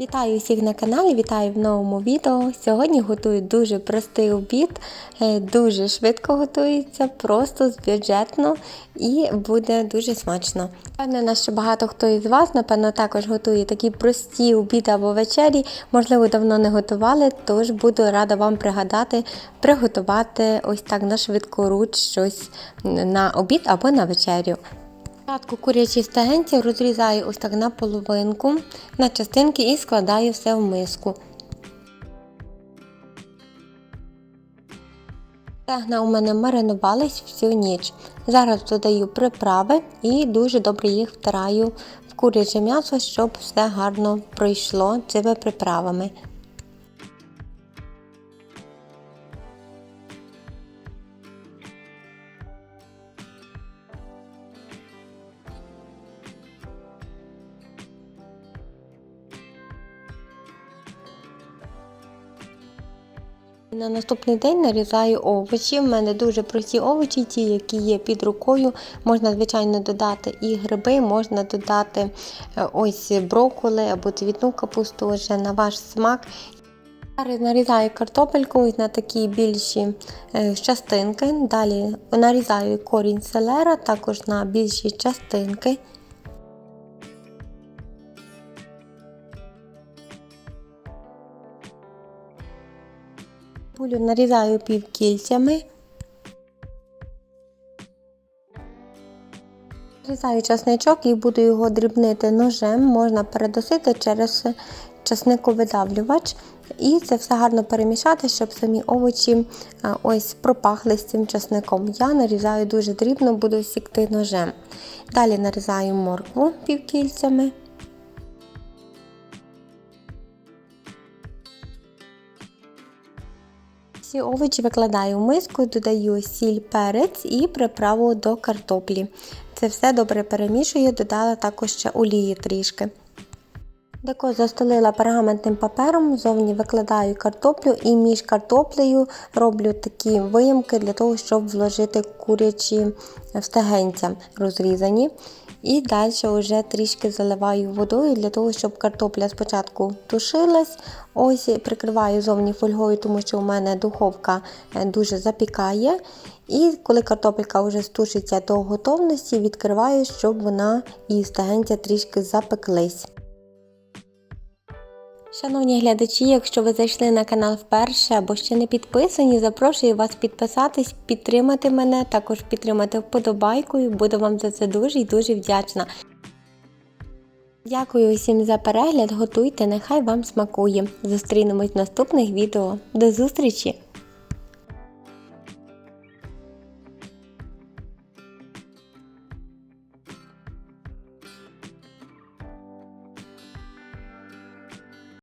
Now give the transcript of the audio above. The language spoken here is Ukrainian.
Вітаю всіх на каналі, вітаю в новому відео. Сьогодні готую дуже простий обід, е, дуже швидко готується, просто бюджетно і буде дуже смачно. Впевнена, що багато хто із вас, напевно, також готує такі прості обіди або вечері, можливо, давно не готували, тож буду рада вам пригадати, приготувати ось так на швидкоруч щось на обід або на вечерю. Спочатку курячі стегенці розрізаю ось так на половинку, на частинки і складаю все в миску. Стегна у мене маринувались всю ніч. Зараз додаю приправи і дуже добре їх втираю в куряче м'ясо, щоб все гарно пройшло цими приправами. На наступний день нарізаю овочі. У мене дуже прості овочі, ті, які є під рукою. Можна, звичайно, додати і гриби, можна додати е, ось брокколи або цвітну капусту вже на ваш смак. Зараз нарізаю картопельку на такі більші е, частинки. Далі нарізаю корінь селера також на більші частинки. Цибулю нарізаю півкільцями. Нарізаю часничок і буду його дрібнити ножем, можна передосити через часниковидавлювач. І це все гарно перемішати, щоб самі овочі ось пропахли з цим часником. Я нарізаю дуже дрібно, буду сікти ножем. Далі нарізаю моркву півкільцями. Всі овочі викладаю в миску, додаю сіль, перець і приправу до картоплі. Це все добре перемішую, додала також ще олії трішки. Деко застелила пергаментним папером, зовні викладаю картоплю і між картоплею роблю такі виямки для того, щоб вложити курячі стегенця розрізані. І далі вже трішки заливаю водою для того, щоб картопля спочатку тушилась. Ось прикриваю зовні фольгою, тому що у мене духовка дуже запікає. І коли картопелька вже стушиться до готовності, відкриваю, щоб вона і стегенця трішки запеклись. Шановні глядачі, якщо ви зайшли на канал вперше або ще не підписані, запрошую вас підписатись, підтримати мене, також підтримати вподобайкою. Буду вам за це дуже і дуже вдячна. Дякую усім за перегляд, готуйте, нехай вам смакує. Зустрінемось в наступних відео. До зустрічі!